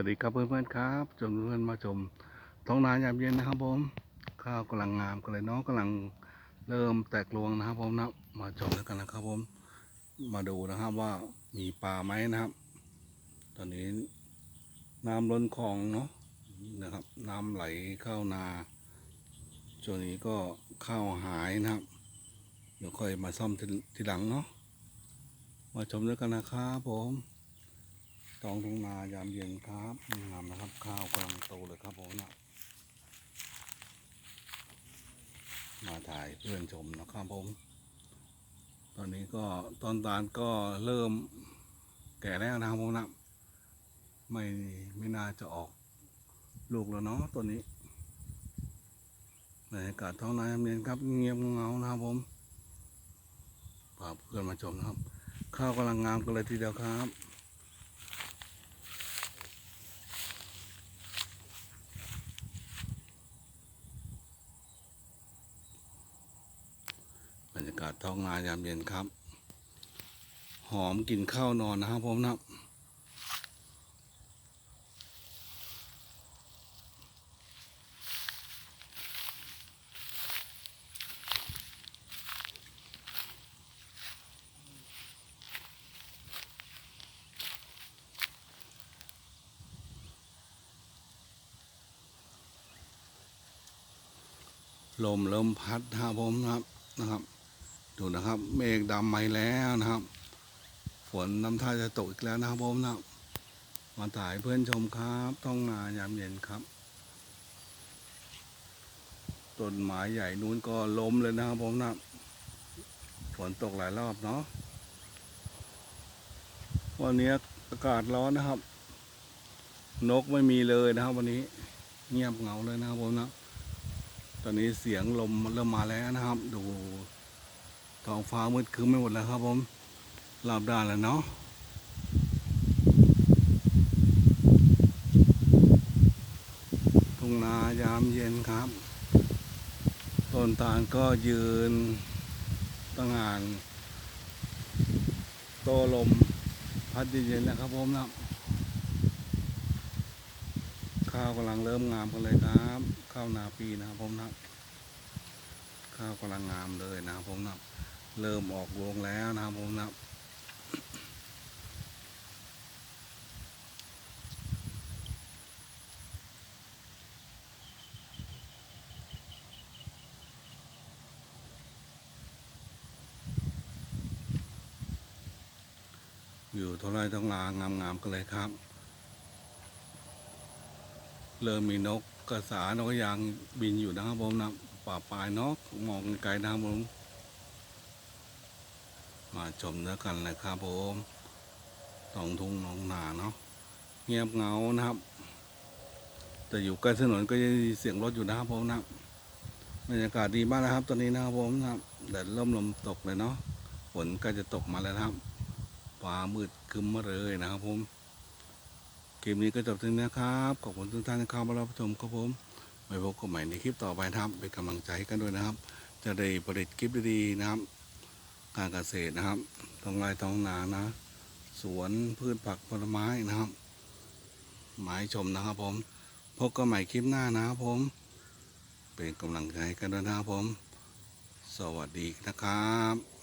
วัสดีครับเพื่อนๆครับชมเพื่อนมาชมท้องนายามเย็นนะครับผมข้าวกำลังงามกันเลยเนาะกำลังเริ่มแตกรวงนะครับผมนะมาชมแล้วกันนะครับผม มาดูนะครับว่ามีปลาไหมนะครับ ตอนนี้น้ำล้นคลองเนาะนะครับ น้ำไหลเข้านาช่วงนี้ก็ข้าวหายนะครับเดี๋ยวค่อยมาซ่อมทีทีหลังเนาะมาชมด้วยกันนะครับผม ตองทุ่งนายามเย็นครับงามนะครับ ข้าวกำลังโตเลยครับผมนะมาถ่ายเพื่อนชมนะครับผม ตอนนี้ก็ต้นตาลก็เริ่มแก่แล้วนะครับผมนะไม่ไม่น่าจะออกลูกแล้วเนาะตัวนี้บรรยากาศท้องนายามเย็นครับ เงียบเงานะครับผมพาเพื่อนมาชมนะครับ ข้าวกำลังงามกันเลยทีเดียวครับ บรรยากาศท้องนายามเย็นครับ หอมกลิ่นข้าวนอนนะครับผมนะลมเริ่มพัดครับผมนะครับนะครับ ดูนะครับ เมฆดำมาแล้วนะครับ ฝนน้ำท่าจะตกอีกแล้วนะครับผมนะมาถ่ายเพื่อนชมครับท้องนายามเย็นครับต้นไม้ใหญ่นู้นก็ล้มเลยนะครับผมนะฝนตกหลายรอบเนาะวันนี้อากาศร้อนนะครับ นกไม่มีเลยนะครับ วันนี้เงียบเหงาเลยนะครับผมนะ ตอนนี้เสียงลมเริ่มมาแล้วนะครับ ดู ท้องฟ้ามืดครึ้มไม่หมดแล้วครับผมรอบด้านแล้วเนาะทุ่งนายามเย็นครับ ต้นตาลก็ยืนตั้งงาน โตลมพัดเย็นๆแล้วครับผมนะข้าวกำลังเริ่มงามกันเลยครับ ข้าวนาปีนะครับผมนะข้าวกำลังงามเลยนะครับผมนะ เริ่มออกรวงแล้วนะครับผมนะอยู่เท่าไรต้องลางามๆกันเลยครับ เริ่มมีนกกระสานกยางบินอยู่นะครับผมนะป่าปลายนกมองไกลๆนะครับผม มาชมด้วยกันเลยครับผมตองทุ่งหนองนาเนาะเงียบเงานะครับ แต่อยู่ใกล้ถนนก็ยังมีเสียงรถอยู่นะครับผมนะบรรยากาศดีมากนะครับ ตอนนี้นะครับผมนะครับแดดร่มลมตกเลยเนาะฝนใกล้จะตกมาแล้วนะครับฟ้ามืดคึ้มมาเลยนะครับผมคลิปนี้ก็จบที่นี้นะครับขอบคุณทุกท่านที่เข้ามารับชมครับผมไว้พบกันใหม่ในคลิปต่อไปนะครับเป็นกำลังใจให้กันด้วยนะครับ จะได้ผลิตคลิปดีๆนะครับ การเกษตรนะครับท้องไร่ท้องนานะ สวนพืชผักผลไม้นะครับ หมายชมนะครับผม พบกันใหม่คลิปหน้านะครับผม เป็นกำลังใจกันด้วยนะครับผม สวัสดีนะครับ